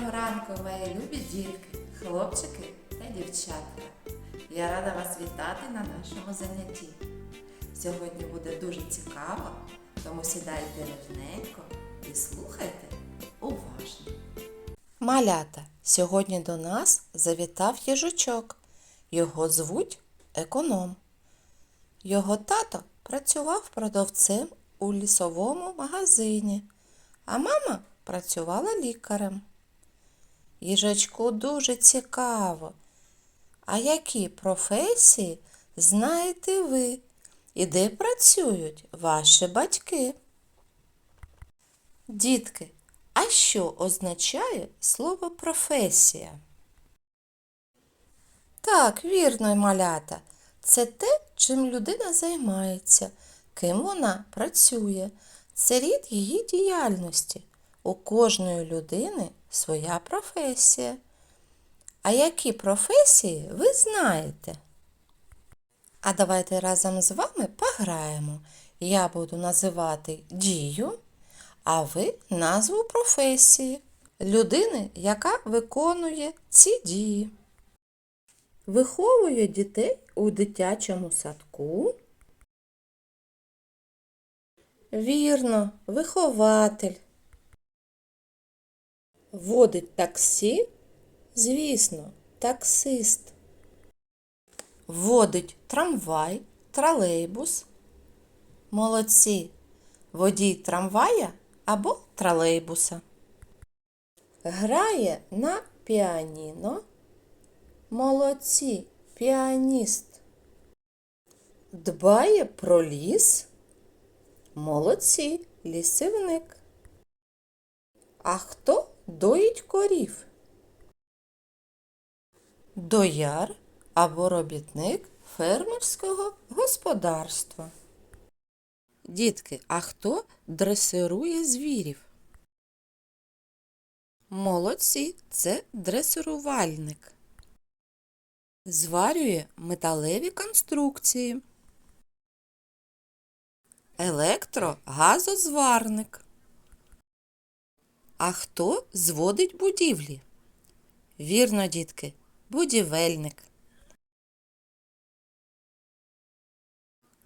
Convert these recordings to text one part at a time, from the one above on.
Доброго ранку, мої любі дітки, хлопчики та дівчатка. Я рада вас вітати на нашому занятті. Сьогодні буде дуже цікаво, тому сідайте рівненько і слухайте уважно. Малята, сьогодні до нас завітав їжачок. Його звуть економ. Його тато працював продавцем у лісовому магазині, а мама працювала лікарем. Їжачку дуже цікаво. А які професії знаєте ви і де працюють ваші батьки? Дітки, а що означає слово професія? Так, вірно, малята. Це те, чим людина займається, ким вона працює. Це рід її діяльності. У кожної людини своя професія. А які професії ви знаєте? А давайте разом з вами пограємо. Я буду називати дію, а ви назву професії людини, яка виконує ці дії. Виховує дітей у дитячому садку. Вірно, вихователь. Водить таксі? Звісно, таксист. Водить трамвай, тролейбус. Молодці. Водій трамвая або тролейбуса. Грає на піаніно. Молодці, піаніст. Дбає про ліс. Молодці, лісівник. А хто доїть корів? Дояр або робітник фермерського господарства. Дітки, а хто дресирує звірів? Молодці, це дресирувальник. Зварює металеві конструкції. Електрогазозварник. А хто зводить будівлі? Вірно, дітки, будівельник.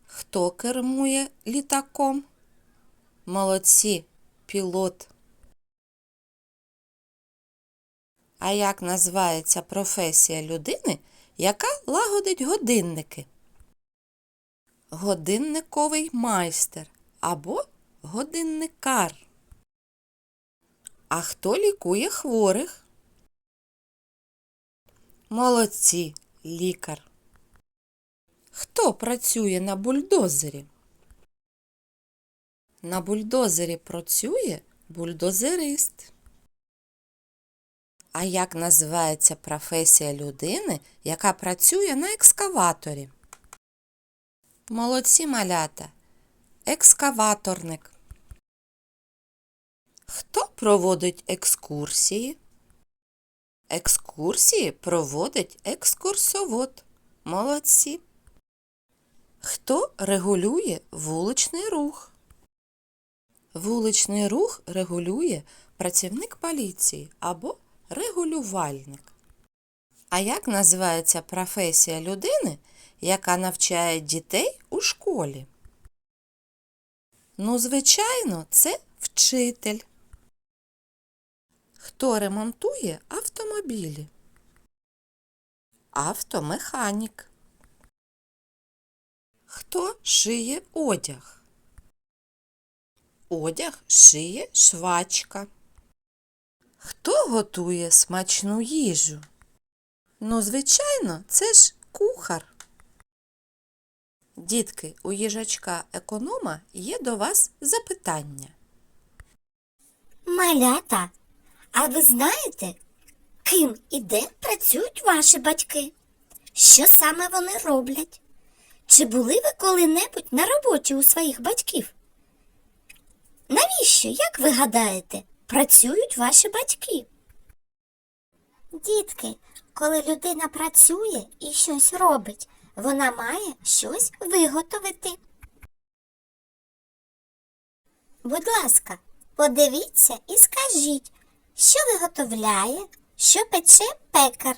Хто кермує літаком? Молодці, пілот. А як називається професія людини, яка лагодить годинники? Годинниковий майстер або годинникар. А хто лікує хворих? Молодці, лікар. Хто працює на бульдозері? На бульдозері працює бульдозерист. А як називається професія людини, яка працює на екскаваторі? Молодці малята. Екскаваторник. Хто проводить екскурсії? Екскурсії проводить екскурсовод. Молодці. Хто регулює вуличний рух? Вуличний рух регулює працівник поліції або регулювальник. А як називається професія людини, яка навчає дітей у школі? Ну, звичайно, це вчитель. Хто ремонтує автомобілі? Автомеханік. Хто шиє одяг? Одяг шиє швачка. Хто готує смачну їжу? Ну, звичайно, це ж кухар. Дітки, у їжачка економа є до вас запитання. Малята, а ви знаєте, ким і де працюють ваші батьки? Що саме вони роблять? Чи були ви коли-небудь на роботі у своїх батьків? Навіщо, як ви гадаєте, працюють ваші батьки? Дітки, коли людина працює і щось робить, вона має щось виготовити. Будь ласка, подивіться і скажіть, Що виготовляє, що пече пекар?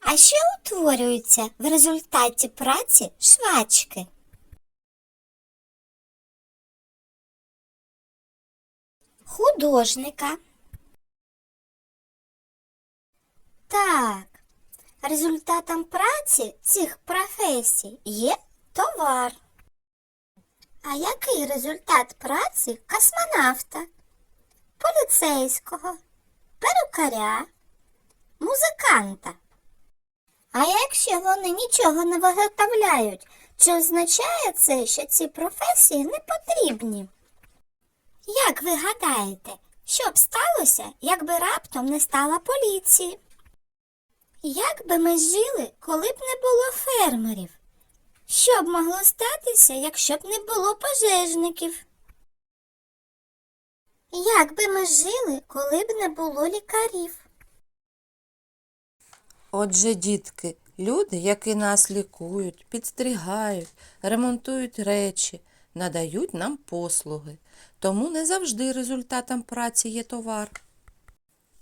А що утворюється в результаті праці швачки? Художника. Так, результатом праці цих професій є товар. А який результат праці космонавта, поліцейського, перукаря, музиканта? А якщо вони нічого не виготовляють, чи означає це, що ці професії не потрібні? Як ви гадаєте, що б сталося, якби раптом не стало поліції? Як би ми жили, коли б не було фермерів? Що б могло статися, якщо б не було пожежників? Як би ми жили, коли б не було лікарів? Отже, дітки, люди, які нас лікують, підстрігають, ремонтують речі, надають нам послуги. Тому не завжди результатом праці є товар.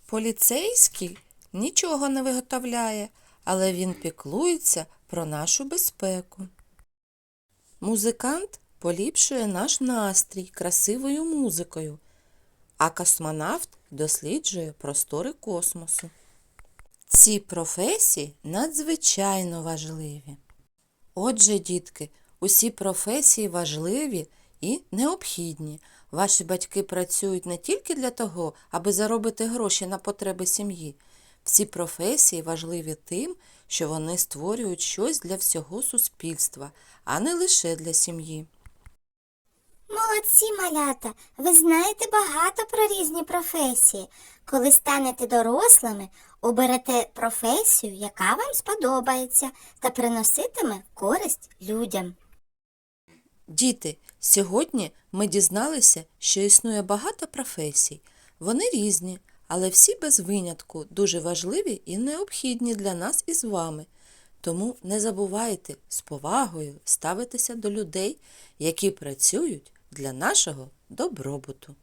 Поліцейський нічого не виготовляє, але він піклується про нашу безпеку. Музикант поліпшує наш настрій красивою музикою, а космонавт досліджує простори космосу. Ці професії надзвичайно важливі. Отже, дітки, усі професії важливі і необхідні. Ваші батьки працюють не тільки для того, аби заробити гроші на потреби сім'ї. Всі професії важливі тим, що вони створюють щось для всього суспільства, а не лише для сім'ї. Молодці, малята, ви знаєте багато про різні професії. Коли станете дорослими, оберете професію, яка вам сподобається, та приноситиме користь людям. Діти, сьогодні ми дізналися, що існує багато професій. Вони різні, але всі без винятку дуже важливі і необхідні для нас із вами. Тому не забувайте з повагою ставитися до людей, які працюють для нашого добробуту.